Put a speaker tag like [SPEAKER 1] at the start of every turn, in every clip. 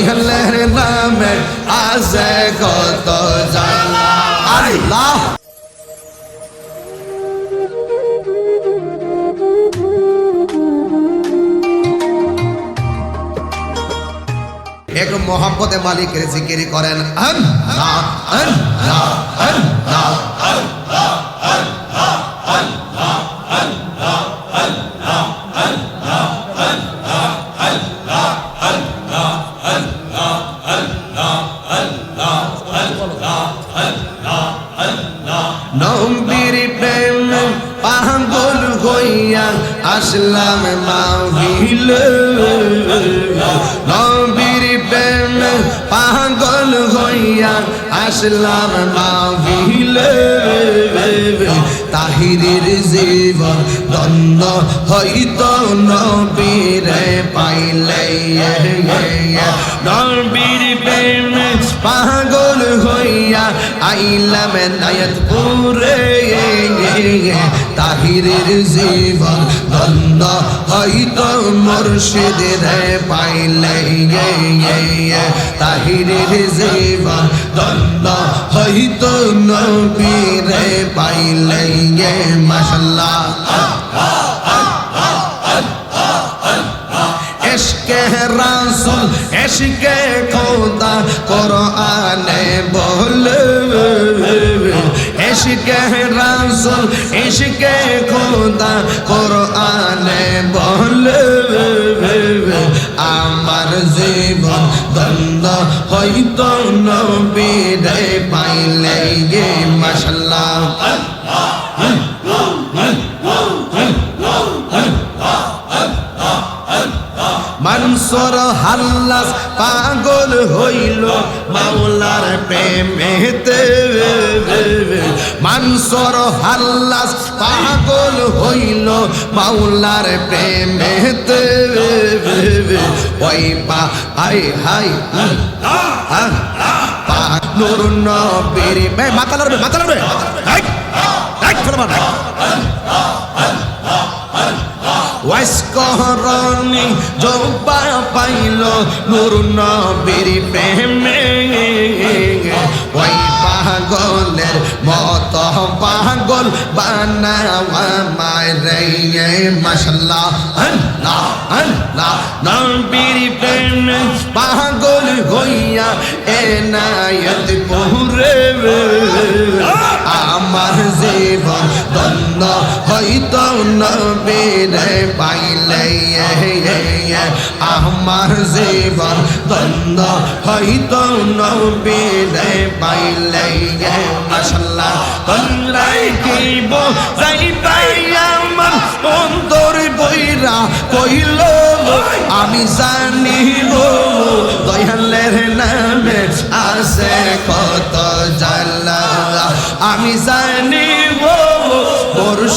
[SPEAKER 1] দয়ালের নামে আছে কত জানা আল্লাহ। এক মোহাম্মদে মালিকের জিকির করেন, আল্লাহ আল্লাহ আল্লাহ নবীর আসলাম মাহিল নবীর প্রেম পাগল হইয়া আসলাম মাহিল তাহিরের জীবন দ্বন্দ্ব হইত নবীরে পাইলে। নবীর প্রেম পাগল হইয়া আইলাম নায়তপুরে। তাহিরের জীবন দ্বন্দ্ব হইত মুর্শিদের পাইলে। তাহিরের জীবন দ্বন্দ্ব হইত নবীরে পাইলে। মাসাল্লাহ এশকে রাসুল, এশকে খোদা কোরআনে বলে। এশকে রাসুল, এশকে খোদা কোরআনে বলে। আমার জীবন দ্বন্দ্ব হইত নবীরে পাইলে গে, মাশাল্লাহ। মানসর হাল্লাস পাগল হইল মাওলার প্রেমেতে। মানসর হাল্লাস পাগল হইল মাওলার প্রেমেতে। ওই পা, হাই হাই পা নুর নবীর মাথা লড়বে মাথা লড়বে হাই। মার ওয়াসকরণি জব্বা পাইল নুর নবীর প্রেমে। ওই পাগলের মত পাগল বানাওয়া মারে মাশাল্লাহ, আল্লাহ আল্লাহ, নবীর প্রেমে পাগল হইয়া এনায়ত পুরে দন্ন হইত নবীরে পাইলে আমার জীবন দন্ন হইত নবীরে পাইলে মাশাল্লাহ, তোমরাই কিব যাই পাই আমার অন্তর বইরা কইল? আমি জানি গো দয়ালের নামে আছে কত জালা আমি জানি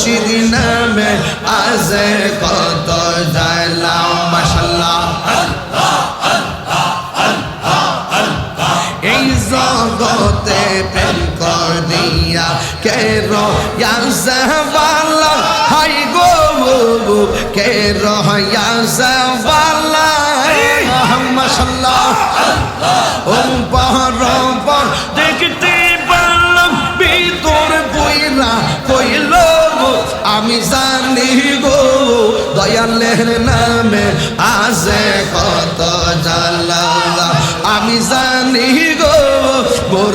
[SPEAKER 1] মুর্শিদ নামে আছে কত জালা মাশাল্লাহ এই জগতে প্রেম করিয়া কে রয়ালা হাই গো কে রয়ালা মাশাল্লাহ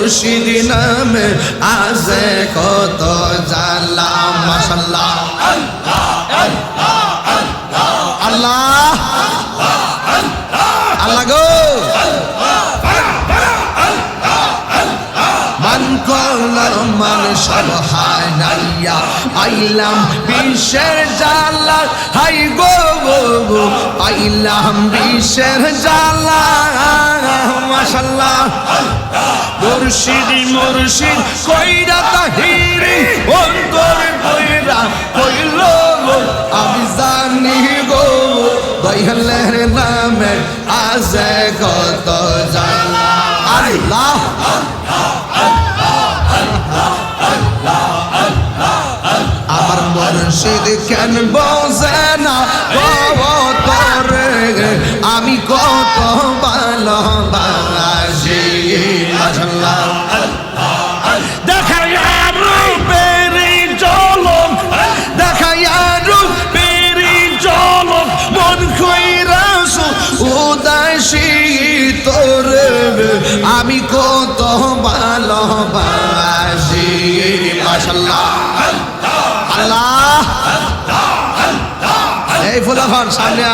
[SPEAKER 1] মুর্শিদ নামে আছে কত জালা মাশাল্লাহ। সরহানাইয়া আইলাম বিশ্বের জালা হাই গো গো গো আইলাম বিশ্বের জালা মাশাল্লাহ। মুর্শিদি, মুর্শিদ, কইরা তাহিরি, অন্তর কইরা কইল আমি জানি গো, দয়ালের নামে আছে কত জানা আল্লাহ আল্লাহ। মুর্শিদ কেন বসে না তোরে আমি কত ভালোবাসি। তোরে। আমি কত ভালোবাসি। মাশাআল্লাহ। আল্লাহ। এই ফুলাফান সামনে।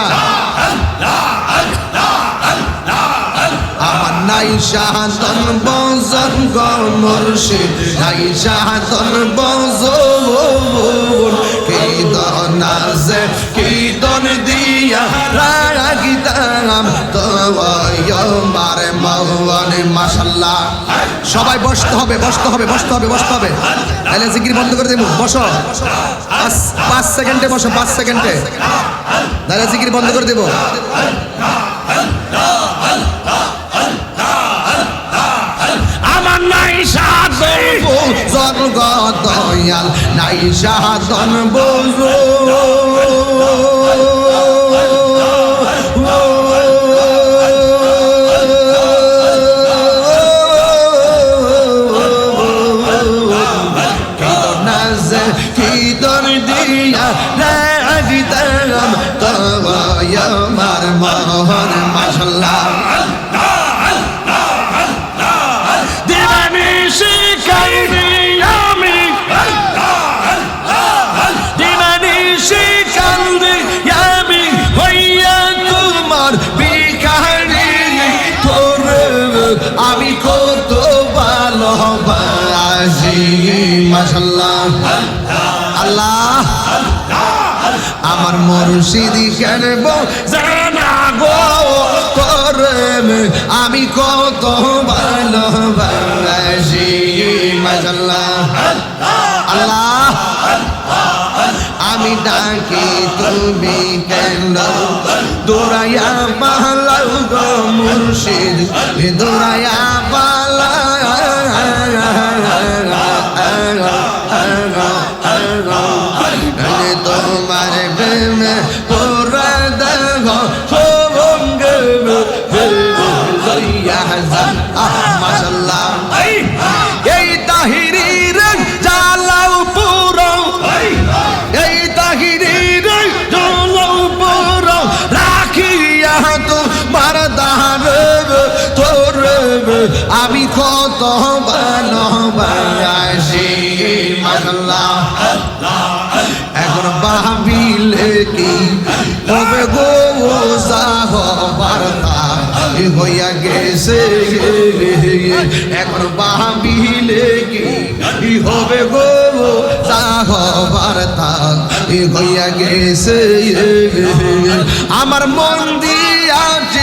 [SPEAKER 1] আমার নাই শাহাদন বজন গো মুর্শিদ নাই শাহাদন বজন কি দন আছে দিয়া সবাই বসতে হবে বসতে হবে বসতে হবে বসতে হবে। তাহলে জিকির বন্ধ করে দেবো। বসো। পাঁচ পাঁচ সেকেন্ডে বসো পাঁচ সেকেন্ডে। তাহলে জিকির বন্ধ করে দেবো।
[SPEAKER 2] আমার নাই সাথে
[SPEAKER 1] স্বর্গ দয়াল নাই সাধন বোঝো মোহন মাসাল্লাহ
[SPEAKER 2] আমি
[SPEAKER 1] কত ভালোবাসি মাশাল্লাহ আল্লাহ আমার মুর্শিদি কেন জানা গো? তোর আমি কত ভালোবাসি আল্লাহ আমি ডাকি তুমি কেন? পালাও গো মুর্শিদ দৌড়াইয়া পালা। আমি কত ভালোবাসি এখন ভাবিলে কি তবে গো হইয়া গেছে। এখন ভাবিলে কি হবে গো বার্তা হইয়া গেছে। আমার মন দিয়াছি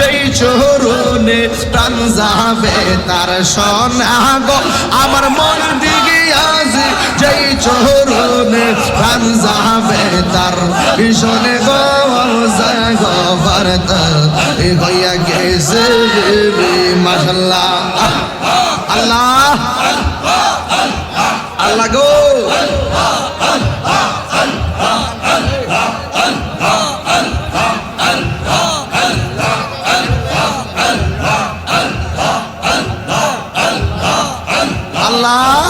[SPEAKER 1] যেই চরণে প্রাণ যাবে তার সোনা গো আমার মন দিয়াছি যেই চরণে প্রাণ যাবে তার ভীষণে গো ভারত। হইয়া গেছে মাসাল্লাহ আল্লাহ। আল্লাহ গো। আল্লাহ